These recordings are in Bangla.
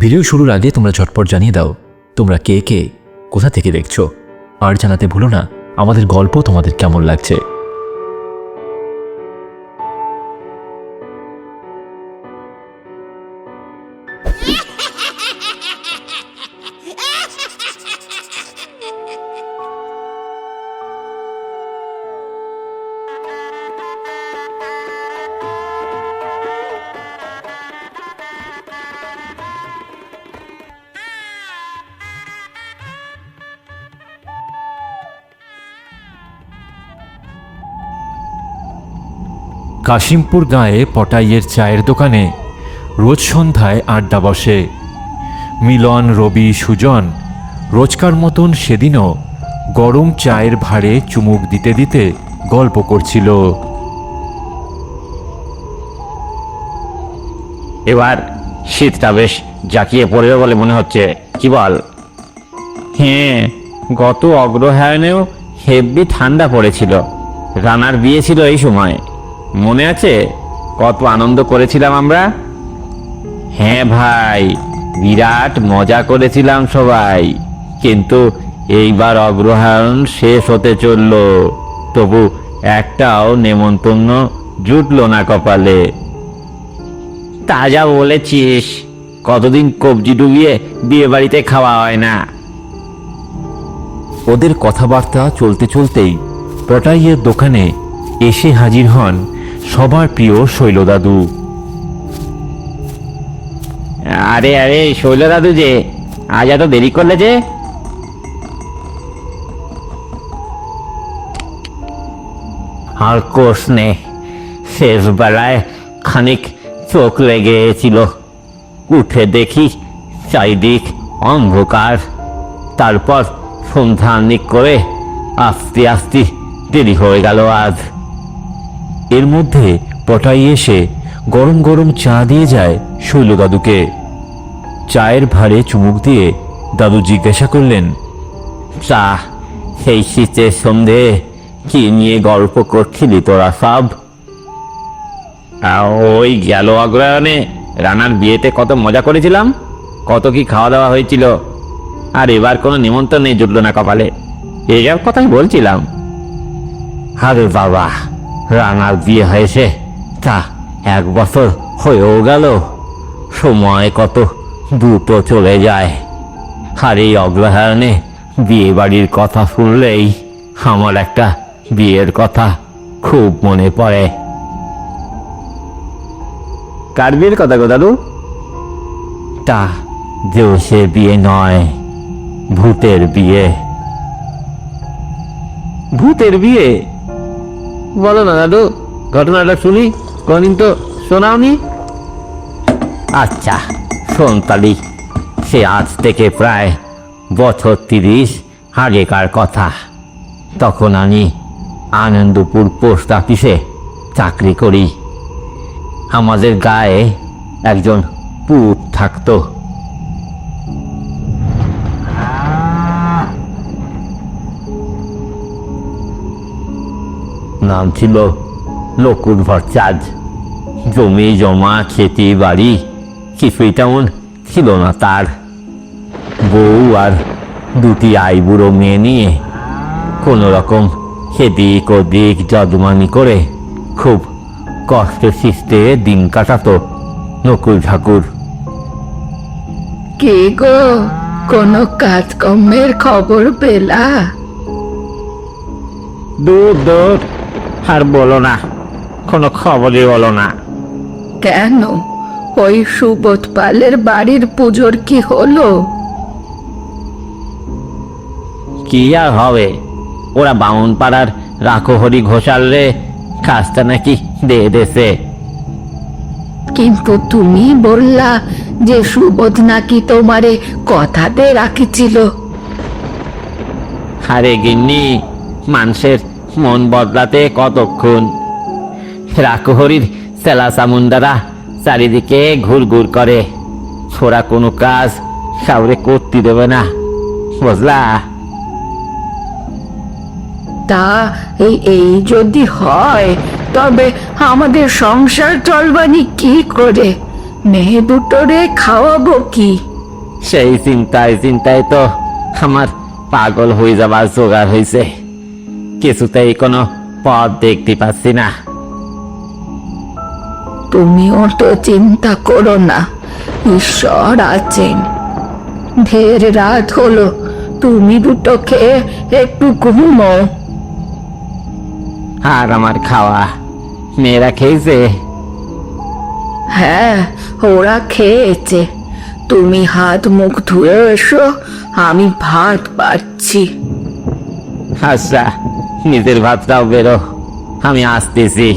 ভিডিও শুরুর আগে তোমরা ঝটপট জানিয়ে দাও, তোমরা কে কে, কোথা থেকে দেখছ? আর জানাতে ভুলো না, আমাদের গল্প তোমাদের কেমন লাগছে? কাশিমপুর গাঁয়ে পটাইয়ের চায়ের দোকানে রোজ সন্ধ্যায় আড্ডা বসে। মিলন রবি সুজন রোজকার মতন সেদিনও গরম চায়ের ভাড়ে চুমুক দিতে দিতে গল্প করছিল। এবার শীতটা বেশ জাকিয়ে পড়বে বলে মনে হচ্ছে। কি বল? হ্যাঁ গত অগ্রহায়ণেও হেব্বি ঠান্ডা পড়েছিল। রানার বিয়ে ছিল এই সময়। মনে আছে? কত আনন্দ করেছিলাম আমরা? হ্যাঁ ভাই, বিরাট মজা করেছিলাম সবাই। কিন্তু এইবার অগ্রহায়ণ শেষ হতে চলল। তবু একটাও নেমন্তন্ন জুটলো না কপালে। তা যা বলেছিস, কতদিন কবজি ডুবিয়ে বিয়ে বাড়িতে খাওয়া হয় না? ওদের কথাবার্তা চলতে চলতেই পটাইয়ের দোকানে এসে হাজির হন সবার প্রিয় শৈলদাদু। আরে আরে শৈল দাদু যে আজ এত দেরি করলে যে? আর কোষ নে শেষ বেলায় খানিক চোখ লেগেছিল। উঠে দেখি চারিদিক অন্ধকার। তারপর সন্ধ্যানিক করে আস্তে আস্তে দেরি হয়ে গেল আজ। এর মধ্যে পটাই এসে গরম গরম চা দিয়ে যায় শৈল দাদুকে চায়ের ভারে চুমুক দিয়ে দাদু জিজ্ঞাসা করলেন চা সেই শীতের সন্ধে কি নিয়ে গল্প করছিলি তোরা সব? ওই গেল অগ্রহায়ণে রানার বিয়েতে কত মজা করেছিলাম, কত কি খাওয়া দাওয়া হয়েছিল, আর এবার কোনো নিমন্ত্রণ নেই জুটলো না কপালে এইসব কথাই বলছিলাম। আরে বাবা রানার বিয়ে হয়েছে। তা এক বছর হয়েও গেল। সময় কত দ্রুত চলে যায়। আর এই অগ্রহায়ণে বিয়ে বাড়ির কথা শুনলেই আমার একটা বিয়ের কথা খুব মনে পড়ে। কার বিয়ের কথা গো দাদু? তা দেশে বিয়ে নয় ভূতের বিয়ে। ভূতের বিয়ে? বলো না দাদু, ঘটনাটা শুনি, কোনদিন তো শোনাওনি? আচ্ছা শোন তালি সে আজ থেকে প্রায় বছর তিরিশ আগেকার কথা। তখন আমি আনন্দপুর পোস্ট অফিসে চাকরি করি। আমাদের গায়ে একজন পুত থাকতো। নাম ছিল লকুর ভট্টাচার্য। জমি, জমা, খেতি, বাড়ি কিছুই তেমন ছিল না তার। বউ আর দুটি আইবুড়ো মেয়ে নিয়ে কোনো রকম সেদিক ওদিক যদমানি করে খুব কষ্ট সৃষ্টে দিন কাটাতো নকুল ঠাকুর। কে গো? কোনো কাজকর্মের খবর পেলা? দূর দূর আর বলো না কোনো খবরই বলো না। কেন? ওই সুবোধ পালের বাড়ির পুজোর কি হলো? কি আর হবে? ওরা বামুন পাড়ার রাখোহরি ঘোষাল রে কাজটা নাকি দিয়ে দেছে কিন্তু তুমি বললা যে সুবোধ নাকি তোমারে কথাতে রাখিছিল। আরে গিন্নি মানুষের মন বদলাতে কতক্ষণ? রাকহরির সেলা চারিদিকে ঘুরঘুর করে। ছোড়া কোনো কাজ সাউরে করতে দেবে না বুঝলা? তা এই এই যদি হয় তবে আমাদের সংসার চলবানি কি করে? মেয়ে দুটোরে খাওয়াবো কি? সেই চিন্তায় চিন্তায় তো আমার পাগল হয়ে যাবার জোগাড় হয়েছে। কিছুতেই কোনো পথ দেখতে পাচ্ছি না। তুমিও তো চিন্তা করো না। ঈশ্বর আছেন। ঢের রাত হলো। তুমি দুটো খেয়ে একটু ঘুমো। আর আমার খাওয়া মেয়েরা খেয়েছে? হ্যাঁ ওরা খেয়েছে। তুমি হাত মুখ ধুয়ে এসো আমি ভাত পাচ্ছি আচ্ছা। নিজের ভাতটাও বেরো। আমি আসতেছি।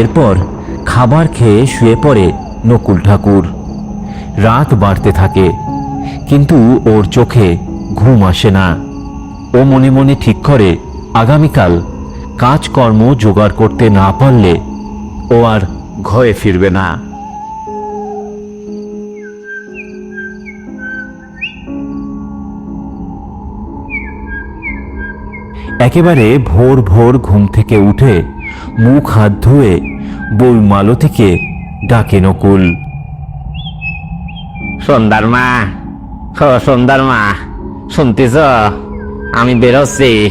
এরপর খাবার খেয়ে শুয়ে পড়ে নকুল ঠাকুর। রাত বাড়তে থাকে, কিন্তু ওর চোখে ঘুম আসে না। ও মনে মনে ঠিক করে, আগামীকাল কাজকর্ম জোগাড় করতে না পারলে ও আর ঘরে ফিরবে না। একেবারে ভোর ভোর ঘুম থেকে উঠে মুখ হাত ধুয়ে বই মালতীকে ডাকে নকুল। সন্ধ্যার মা সন্ধ্যার মা শুনতেছ? আমি বেরোচ্ছি।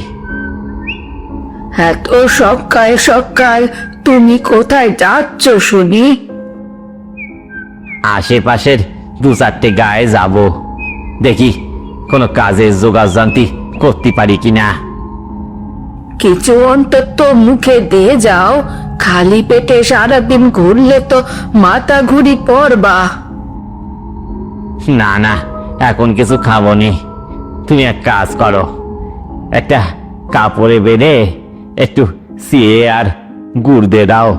এত সকাল সকাল তুমি কোথায় যাচ্ছ শুনি? আশেপাশের দু চারটে গায়ে যাব। দেখি কোনো কাজের জোগাড় জানতি করতে পারি কিনা। কিছু অন্তত মুখে দিয়ে যাও। খালি পেটে সারাদিন ঘুরলে তো মাথা ঘুরি পড়বা। না না এখন কিছু খাব নি তুমি এক কাজ করো। একটা কাপড়ে বেঁধে একটু সিয়ে আর গুড় দিয়ে দাও।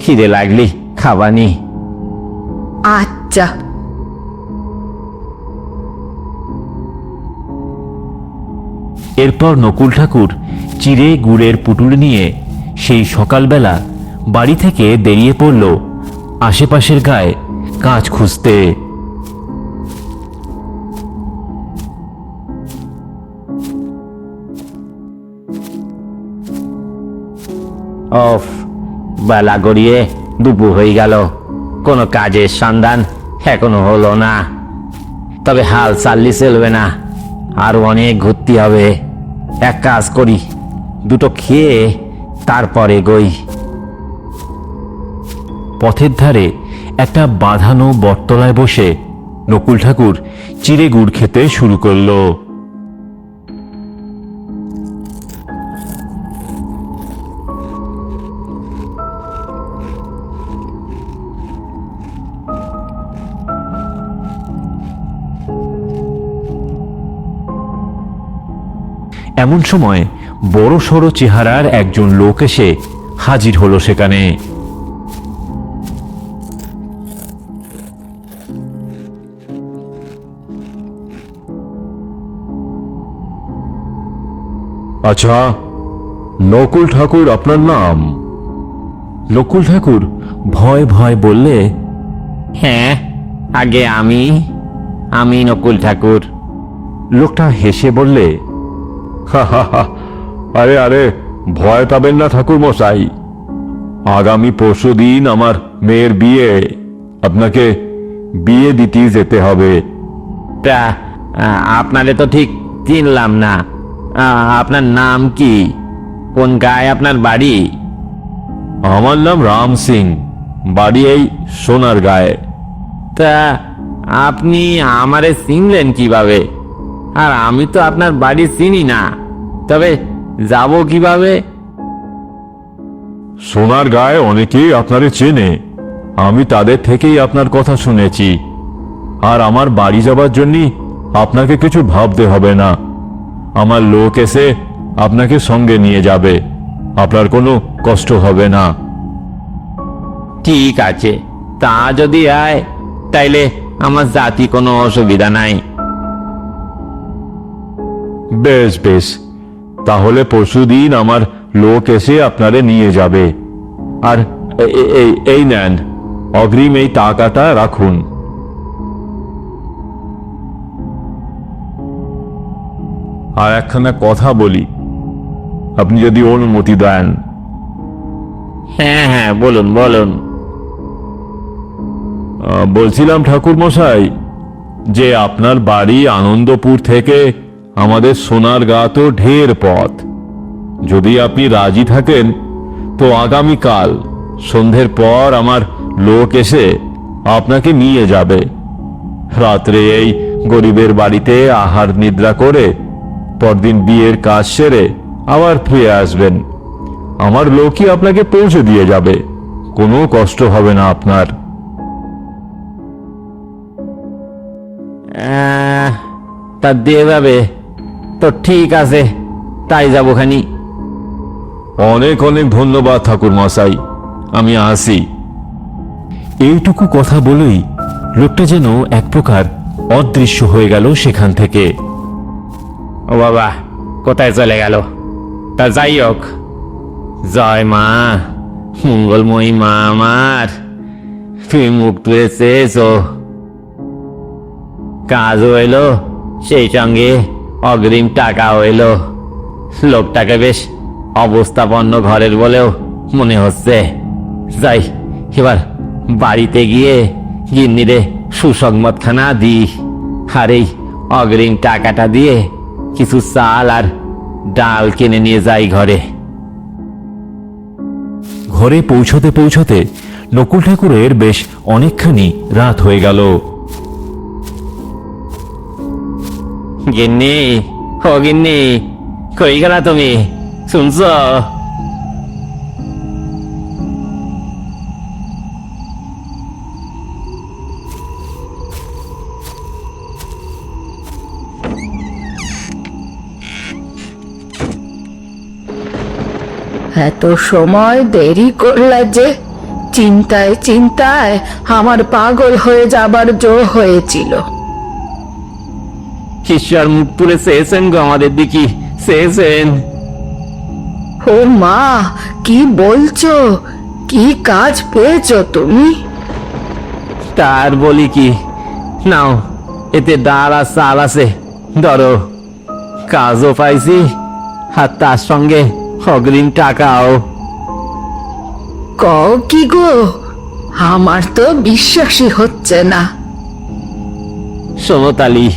খিদে লাগলি খাবানি। আচ্ছা। এরপর নকুল ঠাকুর চিড়ে গুড়ের পুটুল নিয়ে সেই সকালবেলা বাড়ি থেকে বেরিয়ে পড়ল আশেপাশের গায়ে কাজ খুঁজতে। অফ, বেলা গড়িয়ে দুপুর হয়ে গেল। কোনো কাজের সন্ধান এখনও হলো না। তবে হাল চাললি চলবে না। আর অনেক ঘুরতে হবে। এক কাজ করি। দুটো খেয়ে তারপরে গই। পথের ধারে একটা বাঁধানো বটতলায় বসে নকুল ঠাকুর চিড়ে গুড় খেতে শুরু করল। এমন সময় বড় সড়ো চেহারার একজন লোক এসে হাজির হলো সেখানে আচ্ছা নকুল ঠাকুর আপনার নাম নকুল ঠাকুর ভয় ভয় বললে হ্যাঁ আগে আমি আমি নকুল ঠাকুর লোকটা হেসে বললে হা হা হা। আরে আরে ভয় পাবেন না ঠাকুর মশাই আগামী পরশু দিন আমার মেয়ের বিয়ে। আপনাকে বিয়ে দিতে যেতে হবে। তা আপনারে তো ঠিক চিনলাম না। আপনার নাম কি? কোন গায়ে আপনার বাড়ি? আমার নাম রাম সিং। বাড়ি এই সোনার গায়ে। তা আপনি আমারে চিনলেন কীভাবে? আর আমি তো আপনার বাড়ি চিনি না। তবে যাব কীভাবে? সোনার গায়ে অনেকেই আপনারে চেনে। আমি তাদের থেকেই আপনার কথা শুনেছি। আর আমার বাড়ি যাবার জন্য আপনাকে কিছু ভাবতে হবে না। আমার লোক এসে আপনাকে সঙ্গে নিয়ে যাবে। আপনার কোনো কষ্ট হবে না। ঠিক আছে। তা যদি আয় তাইলে আমার জাতি কোনো অসুবিধা নাই। বেশ বেশ। তাহলে পরশুদিন আমার লোক এসে আপনারে নিয়ে যাবে। আর এই এই নেন অগ্রিম এই টাকাটা রাখুন। আর একখানা কথা বলি আপনি যদি অনুমতি দেন। হ্যাঁ হ্যাঁ বলুন বলুন। বলছিলাম ঠাকুর মশাই যে আপনার বাড়ি আনন্দপুর থেকে আমাদের সোনার গা তো ঢের পথ। যদি আপনি রাজি থাকেন, তো আগামীকাল সন্ধ্যের পর আমার লোক এসে আপনাকে নিয়ে যাবে। রাত্রে এই গরিবের বাড়িতে আহার নিদ্রা করে পরদিন বিয়ের কাজ সেরে আবার ফিরে আসবেন। আমার লোকই আপনাকে পৌঁছে দিয়ে যাবে। কোনো কষ্ট হবে না আপনার। তা দিয়ে যাবে তো ঠিক আছে তাই যাব খানি। অনেক অনেক ধন্যবাদ ঠাকুর মশাই আমি আসি। এইটুকু কথা বলেই লোকটা যেন এক প্রকার অদৃশ্য হয়ে গেল সেখান থেকে। ও বাবা কোথায় চলে গেল? তা যাই হোক। জয় মা মঙ্গলময়ী মা আমার তুমি মুখ তুলে চেয়েছো। কাজও এলো সেই সঙ্গে। অগ্রিম টাকাও এলো লোকটাকে বেশ অবস্থাপন্ন ঘরের বলেও মনে হচ্ছে। যাই, এবার বাড়িতে গিয়ে গিন্নিরে সুসংবাদখানা দিই। আর এই অগ্রিম টাকাটা দিয়ে কিছু চাল আর ডাল কিনে নিয়ে যাই ঘরে। ঘরে পৌঁছতে পৌঁছতে নকুল ঠাকুরের বেশ অনেকখানি রাত হয়ে গেল। গিন্নি, ও গিন্নি, কই গেলা তুমি? শুনছ? এত সময় দেরি করলা যে চিন্তায় চিন্তায় আমার পাগল হয়ে যাবার জো হয়েছিল। ঈশ্বর মুখ তুলে চেয়েছেন গো আমাদের দিকে? চেয়েছেন। ও মা কি বলছো? কি কাজ পেয়েছ তুমি? তার বলি কি? নাও এতে ডাল আর চাল আছে ধরো। কাজও পাইছি আর তার সঙ্গে অগ্রিম টাকাও। কও কি গো? আমার তো বিশ্বাসই হচ্ছে না। সোনতালি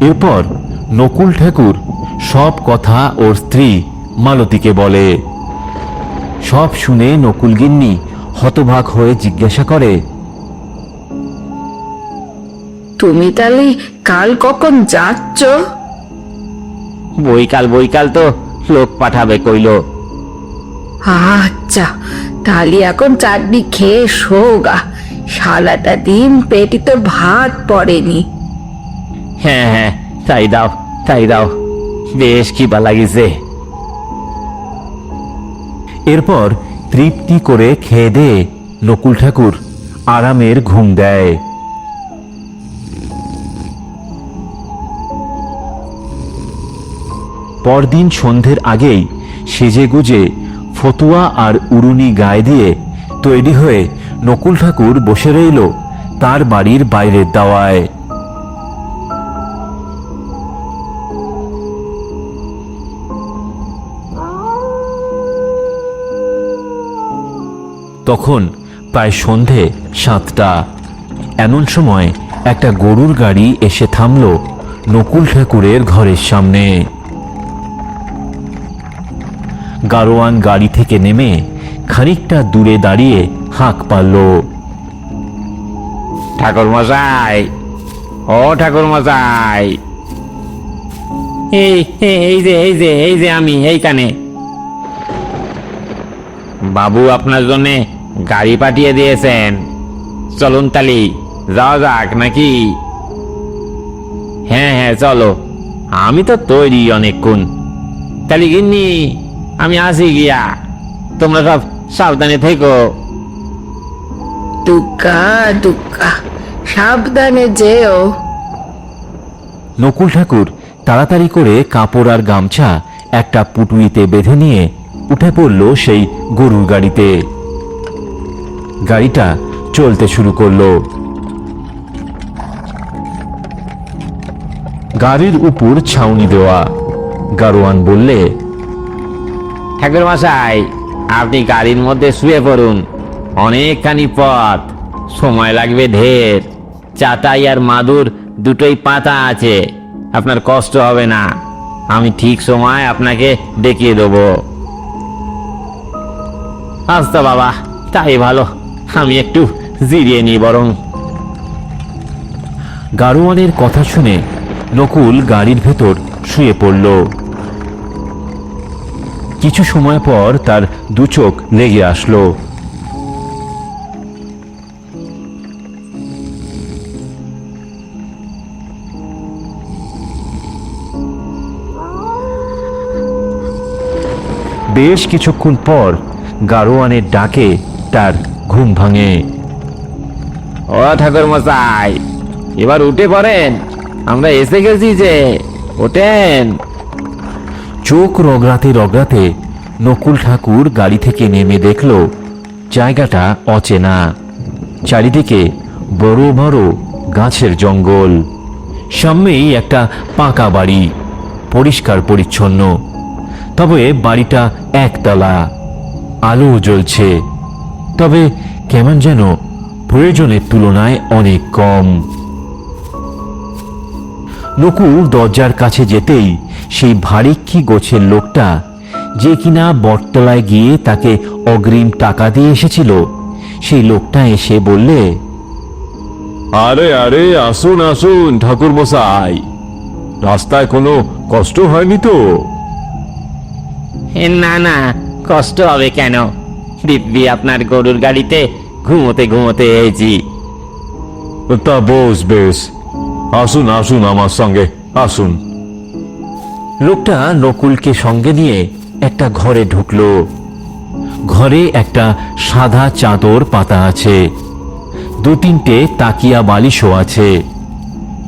এরপর নকুল ঠাকুর সব কথা ওর স্ত্রী মালতীকে বলে। সব শুনে নকুল গিন্নি হতবাক হয়ে জিজ্ঞাসা করে তুমি তাহলে কাল কখন যাচ্ছ? বইকাল বইকাল তো লোক পাঠাবে কইলো। আচ্ছা তাহলে এখন চাটনি খেয়ে শোগা। সারাটা দিন পেটি তো ভাত পড়েনি। হ্যাঁ হ্যাঁ তাই দাও তাই দাও। বেশ খিবা লাগিছে। এরপর তৃপ্তি করে খেয়ে দিয়ে নকুল ঠাকুর, আরামের ঘুম দেয়। পরদিন সন্ধ্যের আগেই সেজে গুজে ফতুয়া আর উরুনি গায়ে দিয়ে তৈরি হয়ে নকুল ঠাকুর বসে রইল তার বাড়ির বাইরের দাওয়ায়। তখন প্রায় সন্ধে সাতটা। এমন সময় একটা গরুর গাড়ি এসে থামল নকুল ঠাকুরের ঘরের সামনে। গারোয়ান গাড়ি থেকে নেমে খানিকটা দূরে দাঁড়িয়ে হাঁক পারল। ঠাকুর মশাই ও ঠাকুর মশাই এই এই যে এই যে এই যে আমি এইখানে। বাবু আপনার জন্য গাড়ি পাঠিয়ে দিয়েছেন। চলুন তালি যাওয়া যাক নাকি? হ্যাঁ হ্যাঁ চলো। আমি তো তৈরি অনেকক্ষণ। তালি গিন্নি আমি আসি গিয়া। তোমরা সব সাবধানে থেকো। সাবধানে যেও। নকুল ঠাকুর তাড়াতাড়ি করে কাপড় আর গামছা একটা পুটুলিতে বেঁধে নিয়ে উঠে পড়ল সেই গরুর গাড়িতে। গাড়িটা চলতে শুরু করল। গাড়ির উপর ছাউনি দেওয়া। গারোয়ান বললে, ঠাকুর মশাই, আপনি গাড়ির মধ্যে শুয়ে পড়ুন। অনেকখানি পথ, সময় লাগবে ঢের। চাটাই আর মাদুর দুটোই পাতা আছে, আপনার কষ্ট হবে না। আমি ঠিক সময় আপনাকে দেখিয়ে দেবো। আচ্ছা বাবা, তাই ভালো। আমি একটু জিরিয়ে নিই বরং। গাড়োয়ানের কথা শুনে নকুল গাড়ির ভেতর শুয়ে পড়ল। কিছু সময় পর তার দু চোখ লেগে আসলো। বেশ কিছুক্ষণ পর গাড়োয়ানের ডাকে তার ঘুম ভাঙে। ও ঠাকুর মশাই এবার উঠে পড়েন। আমরা এসে গেছি যে ওঠেন। চোখ রগড়াতে রগড়াতে নকুল ঠাকুর গাড়ি থেকে নেমে দেখল জায়গাটা অচেনা। চারিদিকে বড় বড় গাছের জঙ্গল। সামনেই একটা পাকা বাড়ি পরিষ্কার পরিচ্ছন্ন। তবে বাড়িটা একতলা আলো জ্বলছে। তবে কেমন যেন প্রয়োজনের তুলনায় অনেক কম। নকুল দরজার কাছে যেতেই সেই ভারিক্ষি গোছের লোকটা যে কিনা বটতলায় গিয়ে তাকে অগ্রিম টাকা দিয়ে এসেছিল সেই লোকটা এসে বললে আরে আরে আসুন আসুন ঠাকুর মশাই রাস্তায় কোনো কষ্ট হয়নি তো? এ, না না কষ্ট হবে কেন? দিব্যি আপনার গরুর গাড়িতে ঘুমোতে ঘুমোতে এসেছি। তা বস বেশ। আসুন আসুন আমার সঙ্গে আসুন। লোকটা নকুলকে সঙ্গে নিয়ে একটা ঘরে ঢুকলো। ঘরে একটা সাদা চাদর পাতা আছে। দু তিনটে তাকিয়া বালিশও আছে।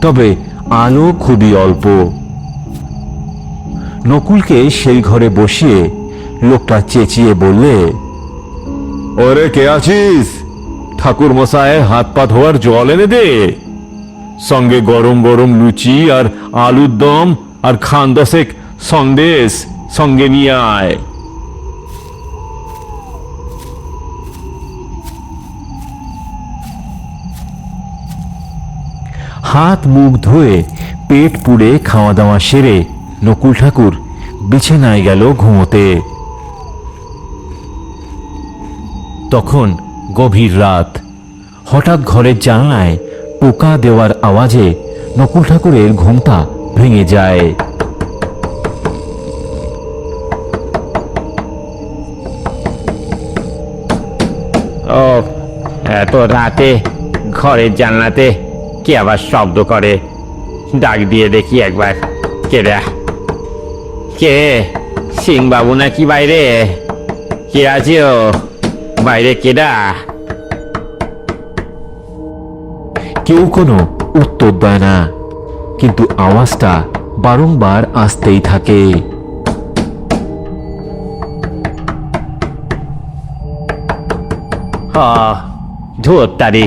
তবে আলো খুবই অল্প। নকুলকে সেই ঘরে বসিয়ে লোকটা চেঁচিয়ে বললে ওরে কে আছিস? ঠাকুর মশায় হাত পা ধোয়ার জল এনে দে। সঙ্গে গরম গরম লুচি আর আলুর দম আর খান দশেক সন্দেশ সঙ্গে নিয়ে আয়। হাত মুখ ধুয়ে পেট পুড়ে খাওয়া দাওয়া সেরে নকুল ঠাকুর বিছানায় গেল ঘুমোতে। তখন গভীর রাত। হঠাৎ ঘরের জানলায় পোকা দেওয়ার আওয়াজে নকুল ঠাকুরের ঘুমটা ভেঙে যায়। ও, এত রাতে ঘরের জানলাতে কে আবার শব্দ করে? ডাক দিয়ে দেখি একবার। কে রে? কে? সিং বাবু নাকি বাইরে? কে আছে ও? বাইরে কেডা? কেউ কোনো উত্তর দেয় না কিন্তু আওয়াজটা বারংবার আসতেই থাকে। ধুর তারি।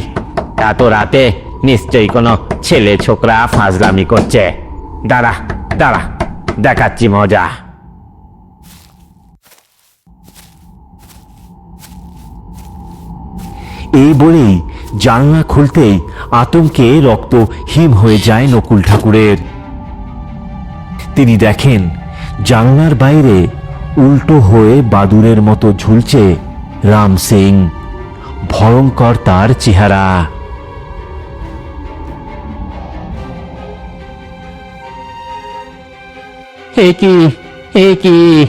এত রাতে নিশ্চয়ই কোনো ছেলে ছোকরা ফাজলামি করছে। দাঁড়া দাঁড়া দেখাচ্ছি মজা। এই বলেই জানলা খুলতেই আতঙ্কে রক্ত হিম হয়ে যায় নকুল ঠাকুরের। তিনি দেখেন জানলার বাইরে উল্টো হয়ে বাদুরের মতো ঝুলছে রাম সিং, ভয়ঙ্কর তার চেহারা। কি কি,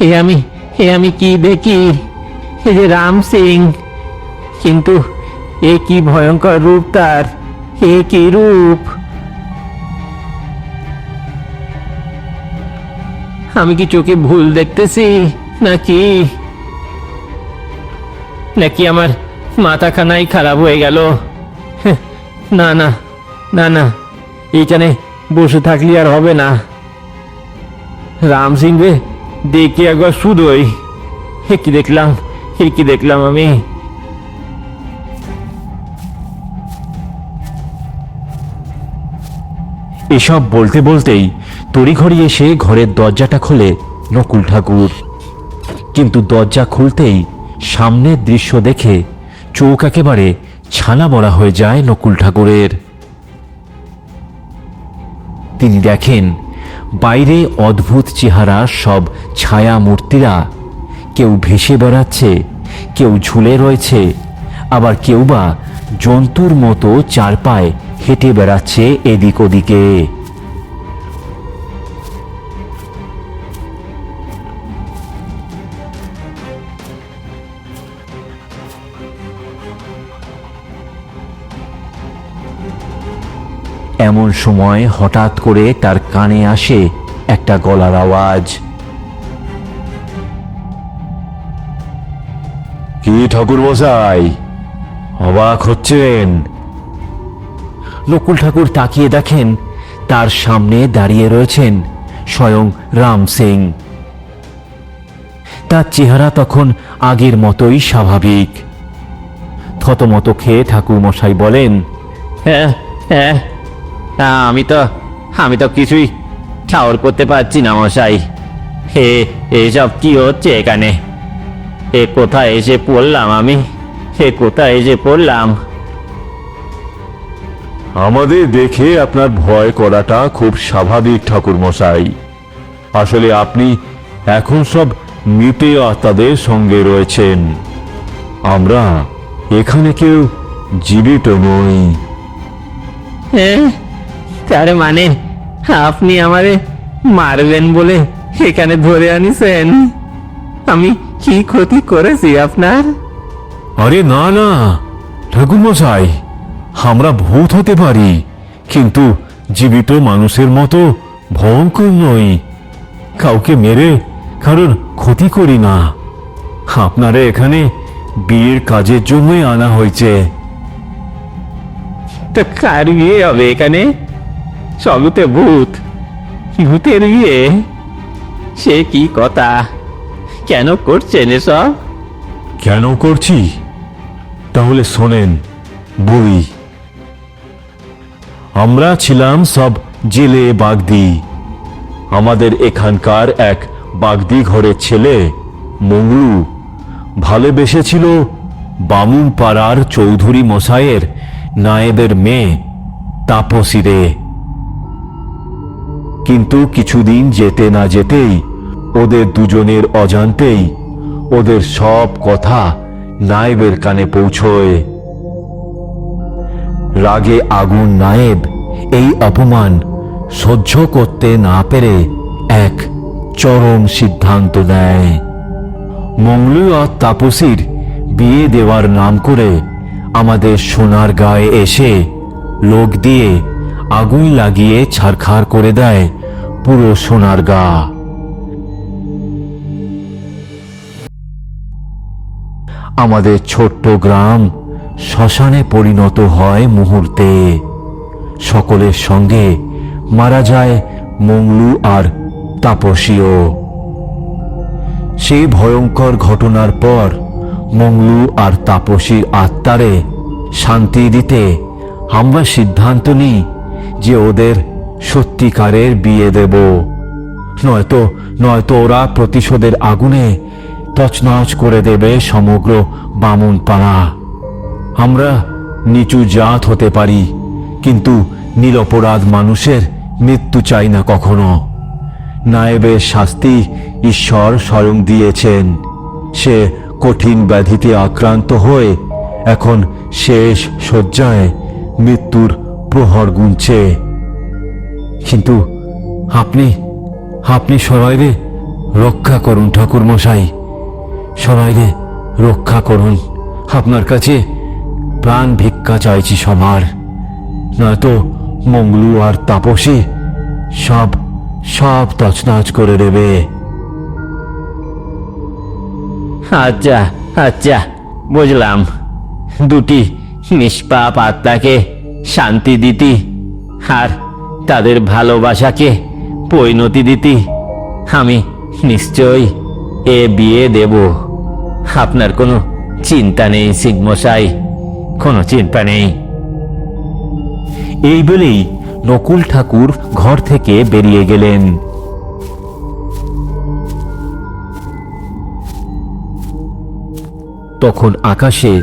হে আমি হে আমি কি দেখি? হে রাম সিং কিন্তু এ কি ভয়ঙ্কর রূপ তার? এ কি রূপ? আমি কি চোখে ভুল দেখতেছি? নাকি নাকি আমার মাথাখানাই খারাপ হয়ে গেল? না না না না, এইখানে বসে থাকলে আর হবে না। রাম সিং রে দেখে একবার শুধুই। হে কি দেখলাম? হে কি দেখলাম আমি? এসব বলতে বলতেই তড়িঘড়ি এসে ঘরের দরজাটা খোলে নকুল ঠাকুর। কিন্তু দরজা খুলতেই সামনের দৃশ্য দেখে চোখ একেবারে ছানা বড়া হয়ে যায় নকুল ঠাকুরের। তিনি দেখেন বাইরে অদ্ভুত চেহারা সব ছায়া মূর্তিরা। কেউ ভেসে বেড়াচ্ছে, কেউ ঝুলে রয়েছে, আবার কেউ বা জন্তুর মতো চার পায়ে হেঁটে বেড়াচ্ছে এদিক ওদিকে। এমন সময় হঠাৎ করে তার কানে আসে একটা গলার আওয়াজ। কি ঠাকুর মশাই অবাক হচ্ছেন। নকুল ঠাকুর তাকিয়ে দেখেন, তার সামনে দাঁড়িয়ে রয়েছেন স্বয়ং রাম সিং। তার চেহারা তখন আগের মতোই স্বাভাবিক। থতমত খেয়ে ঠাকুর মশাই বলেন হ্যাঁ হ্যাঁ আমি তো আমি তো কিছুই ঠাওর করতে পারছি না মশাই। হে এসব কি হচ্ছে এখানে? এ কোথায় এসে পড়লাম আমি? হে কোথায় এসে পড়লাম? আমাদের দেখে আপনার ভয় করাটা খুব স্বাভাবিক ঠাকুর মশাই আসলে আপনি এখন সব মৃত আত্মাদের সঙ্গে রয়েছেন। আমরা এখানে কেউ জীবিত নই। হ্যাঁ তার মানে আপনি আমারে মারবেন বলে এখানে ধরে আনিছেন। আমি কি ক্ষতি করেছি আপনার? আরে না না ঠাকুর মশাই আমরা ভূত হতে পারি কিন্তু জীবিত মানুষের মতো ভয়ঙ্কর নই। কাউকে মেরে কারণ ক্ষতি করি না। আপনারা এখানে বিয়ের কাজের জন্যই আনা হয়েছে। তো কার বিয়ে হবে এখানে? সবতে ভূত। ভূতের বিয়ে? সে কি কথা? কেন করছেন এসব? কেন করছি? তাহলে শোনেন বই আমরা ছিলাম সব জেলে বাগদি। আমাদের এখানকার এক বাগদি ঘরের ছেলে, মংলু, ভালোবেসেছিল বামুন পাড়ার চৌধুরী মশাইয়ের নায়েবের মেয়ে, তাপসীরে। কিন্তু কিছুদিন যেতে না যেতেই ওদের দুজনের অজান্তেই ওদের সব কথা নায়েবের কানে পৌঁছয়। রাগে আগুন নায়েব, এই অপমান সহ্য করতে না পেরে এক চরম সিদ্ধান্ত নেয়। মঙ্গলু আর তাপসীর বিয়ে দেওয়ার নাম করে আমাদের সোনার গায়ে এসে লোক দিয়ে আগুন লাগিয়ে ছারখার করে দেয় পুরো সোনার গা। আমাদের ছোট্ট গ্রাম শ্মশানে পরিণত হয় মুহূর্তে। সকলের সঙ্গে মারা যায় মংলু আর তাপসীও। সেই ভয়ঙ্কর ঘটনার পর মংলু আর তাপসীর আত্মারে শান্তি দিতে আমরা সিদ্ধান্ত নিই যে ওদের সত্যিকারের বিয়ে দেব। নয়তো নয়তো ওরা প্রতিশোধের আগুনে তছনছ করে দেবে সমগ্র বামুন পাড়া আমরা নিচু জাত হতে পারি, কিন্তু নিরপরাধ মানুষের মৃত্যু চাই না কখনো। নায়েবের শাস্তি ঈশ্বর স্বয়ং দিয়েছেন। সে কঠিন ব্যাধিতে আক্রান্ত হয়ে এখন শেষ শয্যায় মৃত্যুর প্রহর গুনছে। কিন্তু আপনি আপনি সরাইরে রক্ষা করুন ঠাকুর মশাই সরাইরে রক্ষা করুন। আপনার কাছে প্রাণ ভিক্ষা চাইছি সবার। নয়তো মঙ্গলু আর তাপসী সব সব তছনছ করে দেবে। আচ্ছা আচ্ছা বুঝলাম। দুটি নিষ্পাপ আত্মাকে শান্তি দিতি আর তাদের ভালোবাসাকে পরিণতি দিতি। আমি নিশ্চয়ই এ বিয়ে দেব। আপনার কোনো চিন্তা নেই সিগমশাই কোনো চিন্তা নেই। এই বলেই নকুল ঠাকুর ঘর থেকে বেরিয়ে গেলেন। তখন আকাশে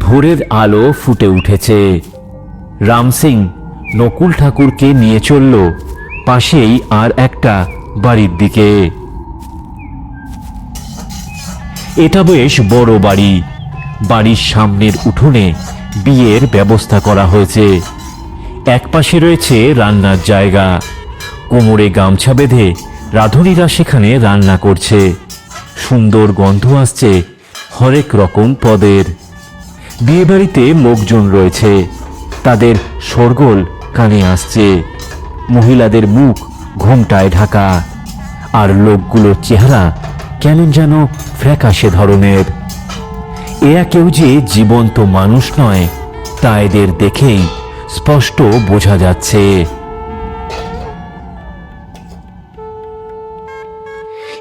ভোরের আলো ফুটে উঠেছে। রাম সিং নকুল ঠাকুরকে নিয়ে চলল, পাশেই আর একটা বাড়ির দিকে। এটা বেশ বড় বাড়ি। বাড়ির সামনের উঠোনে বিয়ের ব্যবস্থা করা হয়েছে। এক পাশে রয়েছে রান্নার জায়গা। কোমরে গামছা বেঁধে রাঁধুনিরা সেখানে রান্না করছে। সুন্দর গন্ধ আসছে হরেক রকম পদের। বিয়েবাড়িতে লোকজন রয়েছে। তাদের শোরগোল কানে আসছে। মহিলাদের মুখ ঘোমটায় ঢাকা। আর লোকগুলোর চেহারা কেমন যেন ফ্যাকাশে ধরনের। এরা কেউ যে জীবন্ত মানুষ নয়, তা এদের দেখেই স্পষ্ট বোঝা যাচ্ছে।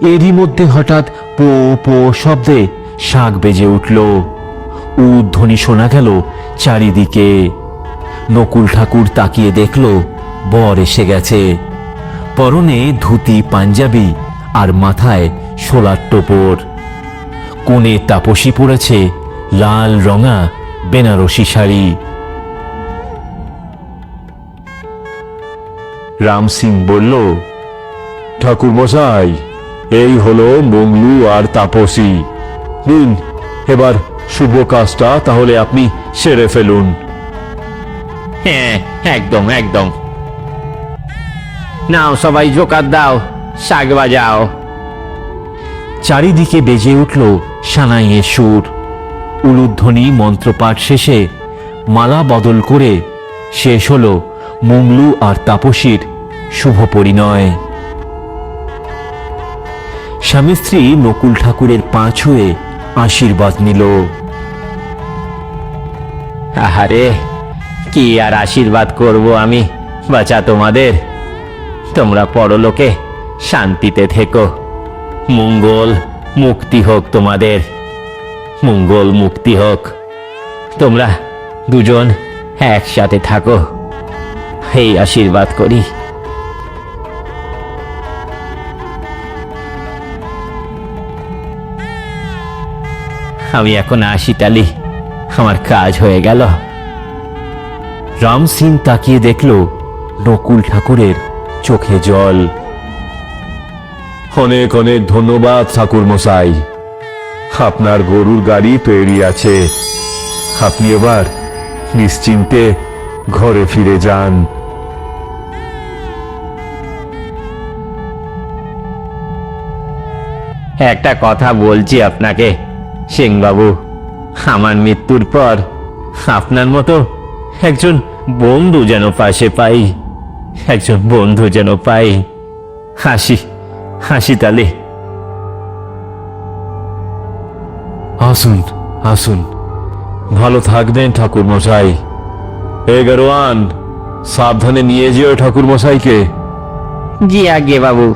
এরই মধ্যে হঠাৎ পো পো শব্দে শাক বেজে উঠল। উধ্বনি শোনা গেল চারিদিকে। নকুল ঠাকুর তাকিয়ে দেখল, বর এসে গেছে। পরনে ধুতি, পাঞ্জাবি আর মাথায় শোলার টোপর। কোণে তাপসী পড়েছে লাল রঙা বেনারসি শাড়ি। রাম সিং বলল, ঠাকুর মশাই, এই হলো মংলু আর তাপসী। নিন, এবার শুভ কাজটা তাহলে আপনি সেরে ফেলুন। হ্যাঁ একদম একদম। নাও সবাই জোকার দাও, শাক বাজাও। চারিদিকে বেজে উঠল সানাইয়ের সুর। উলুধ্বনি মন্ত্রপাঠ শেষে মালা বদল করে শেষ হল মংলু আর তাপসীর শুভ পরিণয়। স্বামী স্ত্রী নকুল ঠাকুরের পা ছুঁয়ে আশীর্বাদ নিল। আহারে, কি আর আশীর্বাদ করব আমি? বাঁচা তোমাদের। তোমরা পরলোকে শান্তিতে থেকো। মঙ্গল মুক্তি হোক তোমাদের। মঙ্গল মুক্তি হোক। তোমরা দুজন একসাথে থাকো। এই আশীর্বাদ করি। আমি এখন আসি তালি। আমার কাজ হয়ে গেল। রাম সিং তাকিয়ে দেখল নকুল ঠাকুরের চোখে জল। অনেক অনেক ধন্যবাদ ঠাকুর মশাই। আপনার গরুর গাড়ি তৈরি আছে। আপনি এবার নিশ্চিন্তে ঘরে ফিরে যান। একটা কথা বলছি আপনাকে সিংবাবু আমার মৃত্যুর পর আপনার মতো একজন বন্ধু যেন পাশে পাই, একজন বন্ধু যেন পাই। হাসি হাসি তালে আসুন আসুন। ভালো থাকবেন ঠাকুর মশাই এ গারোয়ান সাবধানে নিয়ে যেও ঠাকুর মশাইকে জি আগে বাবু।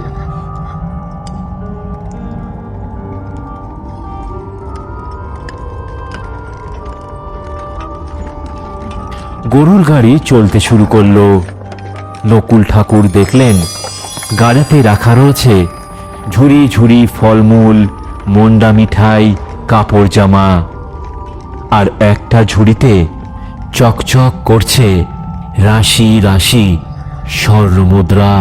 গরুর গাড়ি চলতে শুরু করল। নকুল ঠাকুর দেখলেন গাড়িতে রাখা রয়েছে। ঝুড়ি ঝুড়ি ফলমূল, মন্ডা মিঠাই, কাপড় জামা। আর একটা ঝুড়িতে চকচক করছে রাশি রাশি স্বর্ণ মুদ্রা